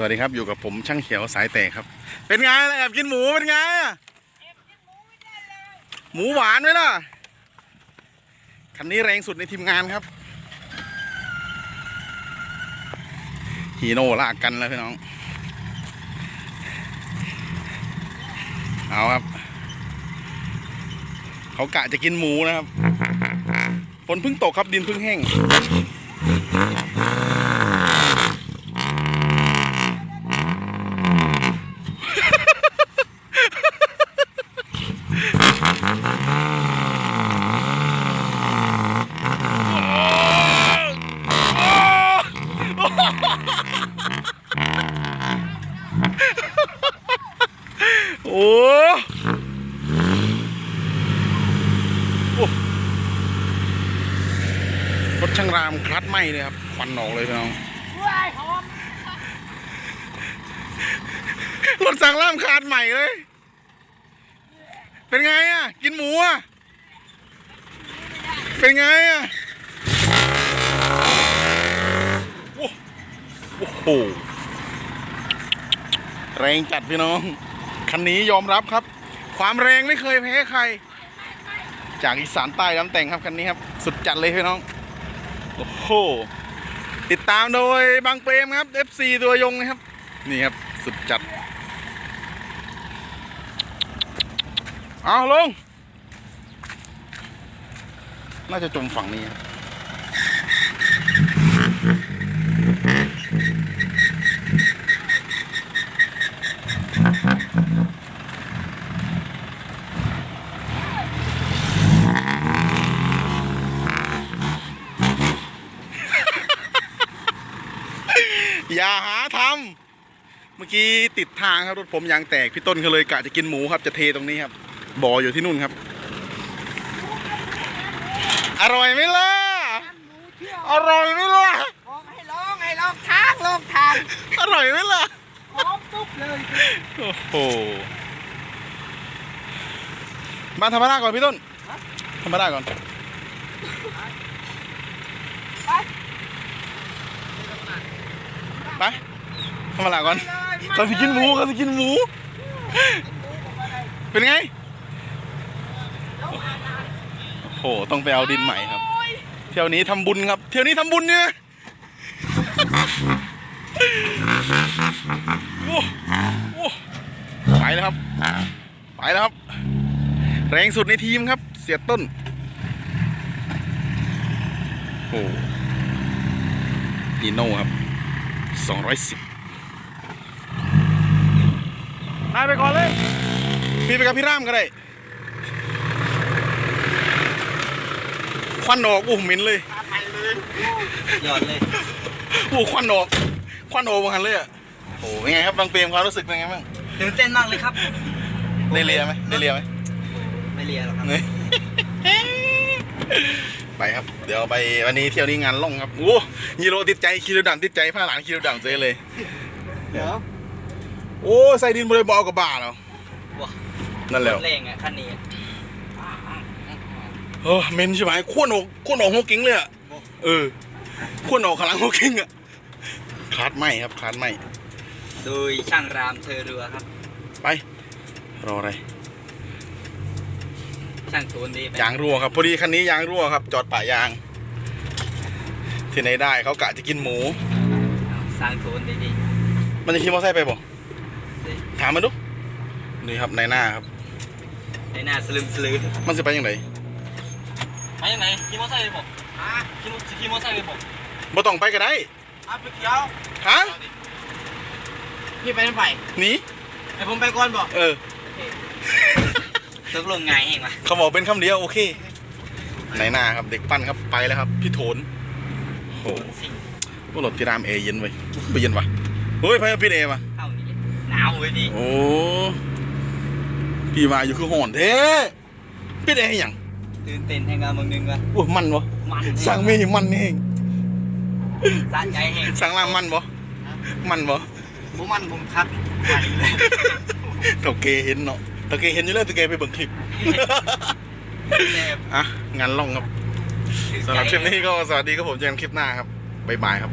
สวัสดีครับอยู่กับผมช่างเขียวสายแตกครับ เป็นไงล่ะแอบกินหมูเป็นไงอะหมูหวานไหมล่ะคันนี้แรงสุดในทีมงานครับฮีโน่ลากกันแล้วพี่น้อง เอาครับ เขากะจะกินหมูนะครับฝนเพิ่งตกครับดินเพิ่งแห้ง โอ้โอ้รถช่างรามคลัดไหมเลยครับควันออกเลยพี่น้องรถสั่งรามคาดใหม่เลย เป็นไงอะ กินหมูอะ เป็นไงอะ โอ้โห แรงจัดพี่น้อง คันนี้ยอมรับครับ ความแรงไม่เคยแพ้ใคร จากอีสานใต้น้ำแต่งครับคันนี้ครับ สุดจัดเลยพี่น้อง โอ้โห ติดตามโดยบางเปรมครับ FC ตัวยงนะครับ นี่ครับ สุดจัด เอาลง น่าจะจมฝั่งนี้ครับ อย่าหาทำเมื่อกี้ติดทางครับรถผมยางแตกพี่ต้นก็เลยกะจะกินหมูครับจะเทตรงนี้ครับ บ่ออยู่ที่นู่นครับ อร่อยไหมล่ะอร่อยไหมล่ะลองให้ลองให้ลองทางลองทางอร่อยไหมล่ะพร้อมปุ๊บเลยโอ้โหมาธรรมดาก่อนพี่ต้นธรรมดาก่อน ไปธรรมดาก่อนเขาจะกินหมูเขาจะกินหมู เป็นไง โอ้โห ต้องไปเอาดินใหม่ครับ เที่ยวนี้ทำบุญครับ เที่ยวนี้ทำบุญเนี่ยโอ้โอ้ไปแล้วครับ ไปแล้วครับ แรงสุดในทีมครับ เสียต้น โอ้ฮีโน่ครับ สองร้อยสิบนายไปก่อนเลย พี่ไปกับพี่ร่ามก็ได้ ควันออกโอ้โหเหม็นเลยยอดเลยโอ้โหควันออก ควันออกมาหันเลยอะโอ้เป็นไงครับบางเปรมความรู้สึกเป็นไงบ้างตื่นเต้นมากเลยครับ ได้เลียไหมได้เลียไหมไม่เรียนหรอกครับนี่ ไปครับ เดี๋ยวไปวันนี้เที่ยวนี้งานล่องครับโอ้ยีโรติดใจคิโรดันติดใจผ้าหลานคิโรดันเจเลยเดี๋ยวโอ้ใส่ดินบริบอลกับบาแล้วว้านั่นแหละแรงอะคันนี้เออเมนใช่ไหมขั้วโหนกขั้วโหนกหัวกิ้งเลยอะเออขั้วโหนกขางหลังหัวกิ้งอะคลาดไหมครับคลาดไหมโดยช่างรามเธอเรือครับ ไป รออะไร ช่างโทนดีไปยางรั่วครับพอดีคันนี้ยางรั่วครับ จอดป่ายาง ที่ไหนได้เขากะจะกินหมู สร้างโทนดีดีมันจะขี่มอเตอร์ไซค์ไปบ่ดีถามมันดูนี่ครับในหน้าครับ ในหน้าสลึมสลือมันจะไปยังไงไปยังไงขี่มอเตอร์ไซค์เลยผมขี่มอขี่มอเตอร์ไซค์เลยผมบ่ต้องไปก็ได้อะไปเที่ยวฮะพี่ไปไม่ไปหนีไอผมไปก่อนบอกเออ ตกลงไงเองวะเขาบอกเป็นคำเดียวโอเคในหน้าครับเด็กปั้นครับไปแล้วครับพี่โถนโอ้โหสิ่งพวกรถที่รามเอเย็นไว้ยไปเย็นวะเฮ้ยไปกับพี่เอมาเข้านี่หนาวเลยดิโอ้พี่มาอยู่คือห่อนเท่พี่เออย่างตื่นเต้นแห่งงานบางนึงวะโอ้ยมันวะมันสั่งไม่มันเองสะใจแห่งสั่งล่างมันบ่มันบ่ผมมันผมคัดเถ่าเกเห็นเนาะ เถ่าเกเห็นอยู่แล้วเถ่าเกไปเบิ่งคลิปแซ่บอะงานล่องครับสำหรับคลิปนี้ก็สวัสดีครับผมเจอกันคลิปหน้าครับบ๊ายบายครับ